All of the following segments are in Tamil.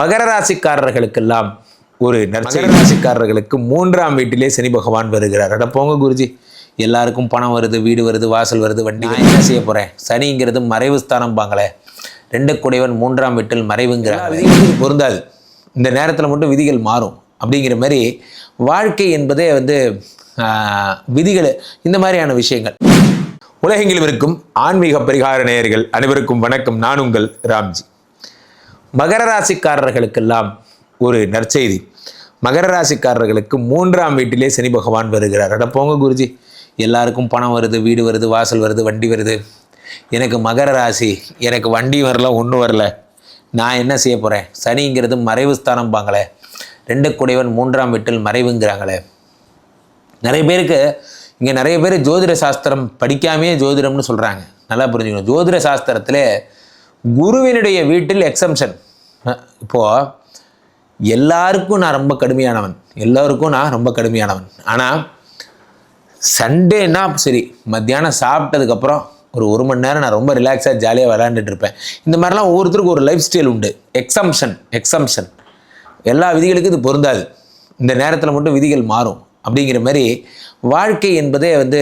மகர ராசிக்காரர்களுக்கெல்லாம் ஒரு நற்செய்தி. ராசிக்காரர்களுக்கு மூன்றாம் வீட்டிலே சனி பகவான் வருகிறார். அட போங்க குருஜி. எல்லாருக்கும் பணம் வருது வீடு வருது வாசல் வருது வண்டி வருது. என்ன செய்ய போகிறேன் சனிங்கிறது மறைவு ஸ்தானம் பாங்களே. ரெண்டு குடைவன் மூன்றாம் வீட்டில் மறைவுங்கிற விதிகள் பொருந்தாது. இந்த நேரத்தில் மட்டும் விதிகள் மாறும். அப்படிங்கிற மாதிரி வாழ்க்கை என்பதே வந்து விதிகள் இந்த மாதிரியான விஷயங்கள். உலகெங்கிலும் இருக்கும் ஆன்மீக பரிகார நேயர்கள் அனைவருக்கும் வணக்கம். நான் உங்கள் ராம்ஜி. மகர ராசிக்காரர்களுக்கெல்லாம் ஒரு நற்செய்தி. மகர ராசிக்காரர்களுக்கு மூன்றாம் வீட்டிலே சனி பகவான் வருகிறார். அட போங்க குருஜி. எல்லாருக்கும் பணம் வருது வீடு வருது வாசல் வருது வண்டி வருது. எனக்கு மகர ராசி எனக்கு வண்டி வரல ஒன்றும் வரல. நான் என்ன செய்ய போகிறேன் சனிங்கிறது மறைவு ஸ்தானம் பாங்களே ரெண்டு குடைவன் மூன்றாம் வீட்டில் மறைவுங்கிறாங்களே. நிறைய பேருக்கு இங்கே நிறைய பேர் ஜோதிட சாஸ்திரம் படிக்காமையே ஜோதிடம்னு சொல்கிறாங்க நல்லா புரிஞ்சுக்கணும். ஜோதிட சாஸ்திரத்தில் குருவினுடைய வீட்டில் எக்ஸம்ஷன் இப்போது எல்லாருக்கும் நான் ரொம்ப கடுமையானவன். எல்லோருக்கும் நான் ரொம்ப கடுமையானவன். ஆனால் சண்டேனா சரி மத்தியானம் சாப்பிட்டதுக்கப்புறம் ஒரு ஒரு மணி நேரம் நான் ரொம்ப ரிலாக்ஸாக ஜாலியாக விளையாண்டுட்டு இருப்பேன். இந்த மாதிரிலாம் ஒவ்வொருத்தருக்கும் ஒரு லைஃப் ஸ்டைல் உண்டு. எக்ஸம்ஷன் எக்ஸம்ஷன் எல்லா விதிகளுக்கும் இது பொருந்தாது. இந்த நேரத்தில் மட்டும் விதிகள் மாறும். அப்படிங்கிற மாதிரி வாழ்க்கை என்பதே வந்து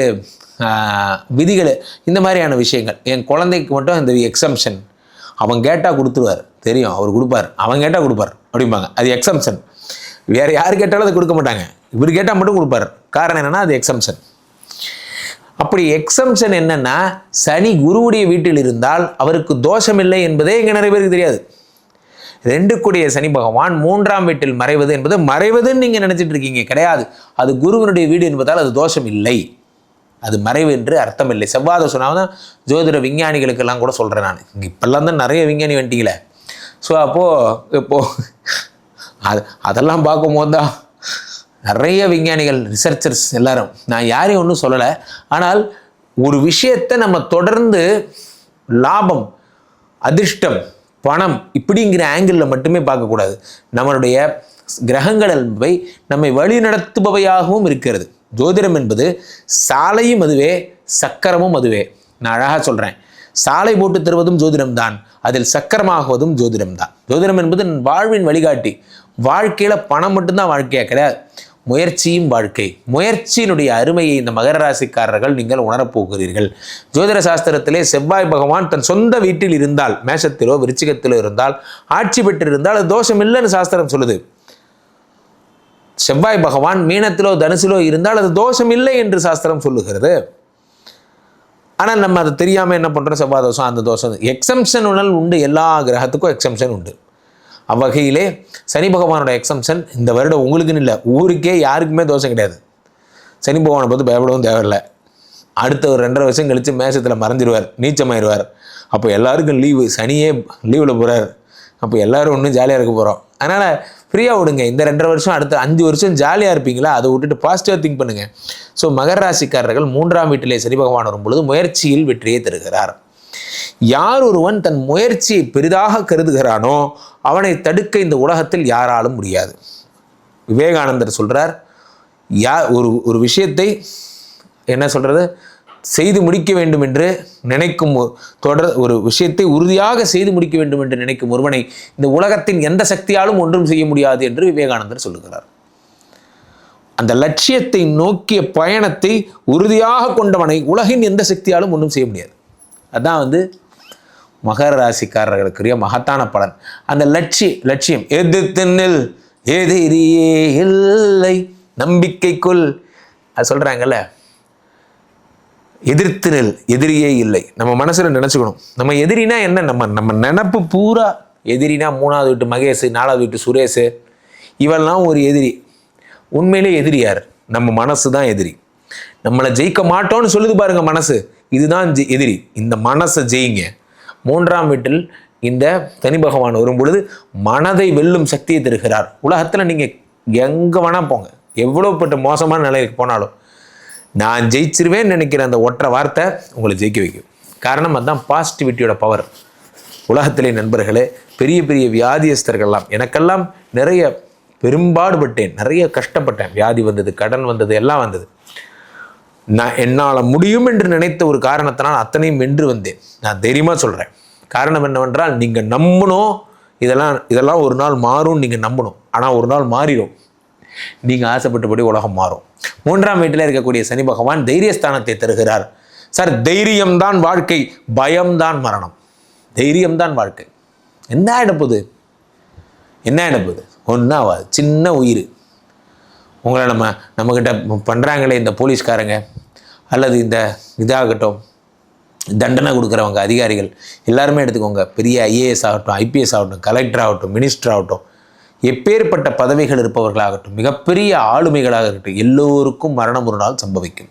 விதிகள் இந்த மாதிரியான விஷயங்கள். என் குழந்தைக்கு மட்டும் இந்த எக்ஸம்ஷன் அவன் கேட்டால் கொடுத்துருவார். தெரியும் அவர் கொடுப்பார். அவன் கேட்டால் கொடுப்பார் அப்படிம்பாங்க. அது எக்ஸம்ஷன் வேறு யார் கேட்டாலும் அது கொடுக்க மாட்டாங்க. இவர் கேட்டால் மட்டும் கொடுப்பார். காரணம் என்னென்னா அது எக்ஸம்ஷன் அப்படி எக்ஸம்ஷன் என்னென்னா சனி குருவுடைய வீட்டில் இருந்தால் அவருக்கு தோஷம் இல்லை என்பதே இங்கே நிறைய பேருக்கு தெரியாது. ரெண்டு கூடிய சனி பகவான் மூன்றாம் வீட்டில் மறைவது என்பது மறைவதுன்னு நீங்கள் நினச்சிட்டு இருக்கீங்க. கிடையாது. அது குருவனுடைய வீடு என்பதால் அது தோஷம் இல்லை அது மறைவு என்று அர்த்தம் இல்லை செவ்வாத சொன்னால் தான் ஜோதிட விஞ்ஞானிகளுக்கெல்லாம் கூட சொல்கிறேன் நான். இங்கே இப்போல்லாம் தான் நிறைய விஞ்ஞானி வந்துட்டீங்களே. ஸோ அப்போது இப்போது அது அதெல்லாம் பார்க்கும்போது தான் நிறைய விஞ்ஞானிகள் ரிசர்ச்சர்ஸ் எல்லாரும் நான் யாரையும் ஒன்றும் சொல்லலை. ஆனால் ஒரு விஷயத்தை நம்ம தொடர்ந்து லாபம் அதிர்ஷ்டம் பணம் இப்படிங்கிற ஆங்கிளில் மட்டுமே பார்க்கக்கூடாது. நம்மளுடைய கிரகங்கள் என்பவை நம்மை வழிநடத்துபவையாகவும் இருக்கிறது. ஜோதிடம் என்பது சாலையும் அதுவே சக்கரமும் அதுவே. நான் அழகாக சொல்கிறேன் சாலை போட்டு தருவதும் ஜோதிடம் தான் அதில் சக்கரமாகுவதும் ஜோதிடம் தான் ஜோதிடம் என்பது வாழ்வின் வழிகாட்டி. வாழ்க்கையில் பணம் மட்டும்தான் வாழ்க்கையாக கிடையாது. முயற்சியும் வாழ்க்கை. முயற்சியினுடைய அருமையை இந்த மகர ராசிக்காரர்கள் நீங்கள் உணரப்போகிறீர்கள். ஜோதிட சாஸ்திரத்திலே செவ்வாய் பகவான் தன் சொந்த வீட்டில் இருந்தால் மேஷத்திலோ விருச்சிகத்திலோ இருந்தால் ஆட்சி பெற்றிருந்தால் அது தோஷம் இல்லைன்னு சாஸ்திரம் சொல்லுது. செவ்வாய் பகவான் மீனத்திலோ தனுசிலோ இருந்தால் அது தோஷம் இல்லை என்று சாஸ்திரம் சொல்லுகிறது. ஆனால் நம்ம அதை தெரியாமல் என்ன பண்ணுறோம் செவ்வாய் தோஷம் அந்த தோஷம். எக்ஸம்ஷன் உணல் உண்டு. எல்லா கிரகத்துக்கும் எக்ஸம்ஷன் உண்டு. அவ்வகையிலே சனி பகவானோட எக்ஸம்ஷன் இந்த வருடம் உங்களுக்குன்னு இல்லை. ஊருக்கே யாருக்குமே தோஷம் கிடையாது. சனி பகவானை பார்த்து பயப்படவும் தேவையில்லை. அடுத்த ஒரு ரெண்டரை வருஷம் கழித்து மேசத்தில் மறைஞ்சிருவார் நீச்சமாயிடுவார். அப்போ எல்லாருக்கும் லீவு சனியே லீவில் போகிறார் அப்போ எல்லாரும் ஒன்றும் ஜாலியாக இருக்க போகிறோம் அதனால் ஃப்ரீயாக விடுங்க. இந்த ரெண்டரை வருஷம் அடுத்த அஞ்சு வருஷம் ஜாலியாக இருப்பீங்களா? அதை விட்டுட்டு பாசிட்டிவாக திங்க் பண்ணுங்கள் ஸோ மகர ராசிக்காரர்கள் மூன்றாம் வீட்டிலே சரி பகவான் வரும்பொழுது முயற்சியில் வெற்றியை தருகிறார். யார் ஒருவன் தன் முயற்சியை பெரிதாக கருதுகிறானோ அவனை தடுக்க இந்த உலகத்தில் யாராலும் முடியாது. விவேகானந்தர் சொல்கிறார் யா ஒரு ஒரு விஷயத்தை என்ன சொல்கிறது செய்து முடிக்க வேண்டும் என்று நினைக்கும் தொடர் ஒரு விஷயத்தை உறுதியாக செய்து முடிக்க வேண்டும் என்று நினைக்கும் ஒருவனை இந்த உலகத்தின் எந்த சக்தியாலும் ஒன்றும் செய்ய முடியாது என்று விவேகானந்தர் சொல்லுகிறார். அந்த லட்சியத்தை நோக்கிய பயணத்தை உறுதியாக கொண்டவனை உலகின் எந்த சக்தியாலும் ஒன்றும் செய்ய முடியாது. அதான் வந்து மகர ராசிக்காரர்களுக்குரிய மகத்தான பலன். அந்த லட்சிய லட்சியம் எது தென்னில் எதிரியே இல்லை நம்பிக்கைக்குள் அது சொல்கிறாங்கல்ல எதிர்த்து நெல் எதிரியே இல்லை. நம்ம மனசில் நினச்சிக்கணும். நம்ம எதிரினா என்ன? நம்ம நம்ம நினப்பு பூரா எதிரினா மூணாவது வீட்டு மகேஷ் நாலாவது வீட்டு சுரேஷ். இவெல்லாம் ஒரு எதிரி. உண்மையிலே எதிரி யார்? நம்ம மனசு தான் எதிரி. நம்மளை ஜெயிக்க மாட்டோம்னு சொல்லுது பாருங்க மனசு. இதுதான் ஜெ- எதிரி. இந்த மனசை ஜெயிங்க. மூன்றாம் வீட்டில் இந்த தனி பகவான் வரும் பொழுது மனதை வெல்லும் சக்தியை தருகிறார். உலகத்தில் நீங்கள் எங்கே வேணால் போங்க. எவ்வளோப்பட்ட மோசமான நிலைக்கு போனாலும். நான் ஜெயிச்சிருவேன்னு நினைக்கிற அந்த ஒற்றை வார்த்தை உங்களை ஜெயிக்க வைக்கும். காரணம் அதுதான் பாசிட்டிவிட்டியோட பவர் உலகத்திலே நண்பர்களே பெரிய பெரிய வியாதியஸ்தர்கள்லாம் எனக்கெல்லாம் நிறைய பெரும்பாடுபட்டேன் நிறைய கஷ்டப்பட்டேன். வியாதி வந்தது கடன் வந்தது எல்லாம் வந்தது. நான் என்னால் முடியும் என்று நினைத்த ஒரு காரணத்தினால் அத்தனையும் வென்று வந்தேன். நான் தைரியமாக சொல்கிறேன் காரணம் என்னவென்றால் நீங்கள் நம்பணும். இதெல்லாம் இதெல்லாம் ஒரு நாள் மாறும் நீங்கள் நம்பணும். ஆனால் ஒரு நாள் மாறிடும். நீங்கள் ஆசைப்பட்டபடி உலகம் மாறும். மூன்றாம் வீட்டில் இருக்கக்கூடிய சனி பகவான் தைரியஸ்தானத்தை தருகிறார். சார் தைரியம்தான் வாழ்க்கை பயம்தான் மரணம். தைரியம்தான் வாழ்க்கை. என்ன ஆகிடப்போகுது என்ன ஆகிடப்போகுது ஒன்றும் ஆகாது சின்ன உயிர். உங்களை நம்ம நம்மக்கிட்ட பண்ணுறாங்களே இந்த போலீஸ்காரங்க அல்லது இந்த இதாகட்டும் தண்டனை கொடுக்குறவங்க அதிகாரிகள் எல்லாருமே எடுத்துக்கோங்க. பெரிய ஐஏஎஸ் ஆகட்டும் ஐபிஎஸ் ஆகட்டும் கலெக்டர் ஆகட்டும் மினிஸ்டர் ஆகட்டும் எப்பேற்பட்ட பதவிகள் இருப்பவர்களாகட்டும் மிகப்பெரிய ஆளுமைகளாக இருக்கட்டும் எல்லோருக்கும் மரணம் ஒரு நாள் சம்பவிக்கும்.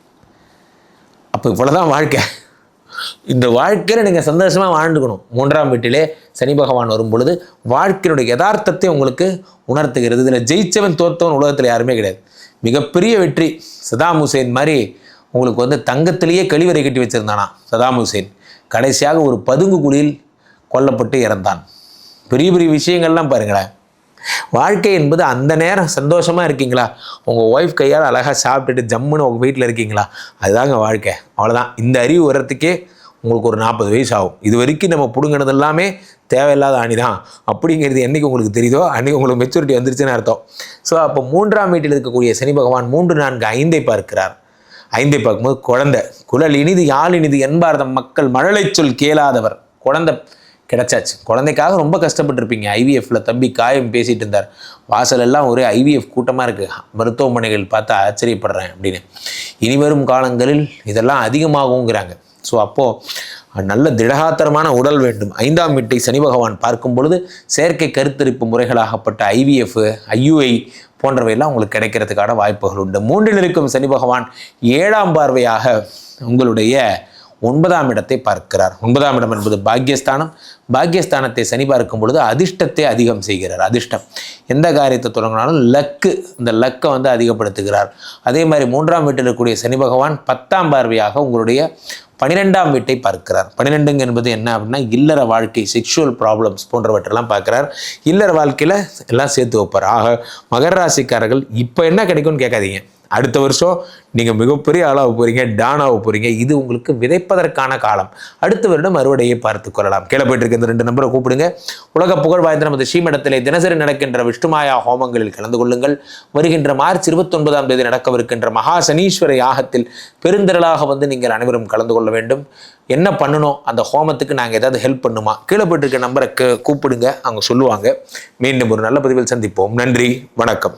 அப்போ இவ்வளோதான் வாழ்க்கை. இந்த வாழ்க்கையில் நீங்கள் சந்தோஷமாக வாழ்ந்துக்கணும். மூன்றாம் வீட்டிலே சனி பகவான் வரும் பொழுது வாழ்க்கையினுடைய யதார்த்தத்தை உங்களுக்கு உணர்த்துகிறது. இதில் ஜெயிச்சவன் தோத்தவன் உலகத்தில் யாருமே கிடையாது. மிகப்பெரிய வெற்றி சதாம் ஹுசேன் மாதிரி உங்களுக்கு வந்து தங்கத்திலேயே கழிவறை கட்டி வச்சுருந்தானா சதாம் ஹுசேன். கடைசியாக ஒரு பதுங்கு குழியில் கொல்லப்பட்டு இறந்தான். பெரிய பெரிய விஷயங்கள்லாம் பாருங்களேன். வாழ்க்கை என்பது அந்த நேரம் சந்தோஷமாக இருக்கீங்களா? உங்கள் ஒய்ஃப் கையால் அழகாக சாப்பிட்டுட்டு ஜம்முன்னு உங்கள் வீட்டில் இருக்கீங்களா? அதுதாங்க வாழ்க்கை. அவ்வளோதான் இந்த அறிவு வர்றதுக்கே உங்களுக்கு ஒரு நாற்பது வயசு ஆகும். இது வரைக்கும் நம்ம பிடுங்கினது எல்லாமே தேவையில்லாத அணி தான் அப்படிங்கிறது என்றைக்கு உங்களுக்கு தெரியுதோ அன்றைக்கி உங்களுக்கு மெச்சூரிட்டி வந்துருச்சுன்னு அர்த்தம். ஸோ அப்போ மூன்றாம் வீட்டில் இருக்கக்கூடிய சனி பகவான் மூன்று நான்கு ஐந்தை பார்க்கிறார். ஐந்தை பார்க்கும்போது குழந்தை. குழல் இனிது யாழ் இனிது என்பார்தம் மக்கள் மழலை சொல் கேளாதவர். குழந்தை கிடைச்சாச்சு. குழந்தைக்காக ரொம்ப கஷ்டப்பட்டுருப்பீங்க. ஐவிஎஃப்ல தம்பி காயம் பேசிட்டு இருந்தார். வாசலெல்லாம் ஒரே ஐவிஎஃப் கூட்டமாக இருக்குது மருத்துவமனைகள் பார்த்து ஆச்சரியப்படுறேன் அப்படின்னு. இனி வரும் காலங்களில் இதெல்லாம் அதிகமாகுங்கிறாங்க. ஸோ அப்போது நல்ல திடகாத்திரமான உடல் வேண்டும். ஐந்தாம் வீட்டை சனி பகவான் பார்க்கும் பொழுது செயற்கை கருத்தரிப்பு முறைகளாகப்பட்ட ஐவிஎஃப் ஐயுஐ போன்றவையெல்லாம் உங்களுக்கு கிடைக்கிறதுக்கான வாய்ப்புகள் உண்டு. மூன்றில் இருக்கும் சனி பகவான் ஏழாம் பார்வையாக உங்களுடைய ஒன்பதாம் இடத்தை பார்க்கிறார். ஒன்பதாம் இடம் என்பது பாக்கியஸ்தானம் பாக்கியஸ்தானத்தை சனி பார்க்கும் பொழுது அதிர்ஷ்டத்தை அதிகம் செய்கிறார். அதிர்ஷ்டம். எந்த காரியத்தை தொடங்கினாலும் லக்கு இந்த லக்கை வந்து அதிகப்படுத்துகிறார். அதே மாதிரி மூன்றாம் வீட்டில் இருக்கக்கூடிய சனி பகவான் பத்தாம் பார்வையாக உங்களுடைய பன்னிரெண்டாம் வீட்டை பார்க்கிறார். பனிரெண்டுங்க என்பது என்ன அப்படின்னா இல்லற வாழ்க்கை செக்ஷுவல் ப்ராப்ளம்ஸ் போன்றவற்றெல்லாம் பார்க்குறார். இல்லற வாழ்க்கையில் எல்லாம் சேர்த்து வைப்பார். ஆக மகர ராசிக்காரர்கள் இப்போ என்ன கிடைக்கும்னு கேட்காதீங்க. அடுத்த வருஷம் நீங்கள் மிகப்பெரிய ஆளாக போகிறீங்க டானாக போகிறீங்க இது உங்களுக்கு விதைப்பதற்கான காலம். அடுத்த வருடம் அறுவடையை பார்த்து கொள்ளலாம். கீழே போயிட்டு இருக்க இந்த ரெண்டு நம்பரை கூப்பிடுங்க. உலக புகழ் வாய்ந்த நமது ஸ்ரீமடத்திலே தினசரி நடக்கின்ற விஷ்ணுமாயா ஹோமங்களில் கலந்து கொள்ளுங்கள். வருகின்ற மார்ச் இருபத்தொன்பதாம் தேதி நடக்கவிருக்கின்ற மகா சனீஸ்வர யாகத்தில் பெருந்திரளாக வந்து நீங்கள் அனைவரும் கலந்து கொள்ள வேண்டும். என்ன பண்ணணும்? அந்த ஹோமத்துக்கு நாங்கள் ஏதாவது ஹெல்ப் பண்ணுமா? கீழே போயிட்டு இருக்க நம்பரை கூப்பிடுங்க. அவங்க சொல்லுவாங்க. மீண்டும் ஒரு நல்ல பதிவில் சந்திப்போம். நன்றி. வணக்கம்.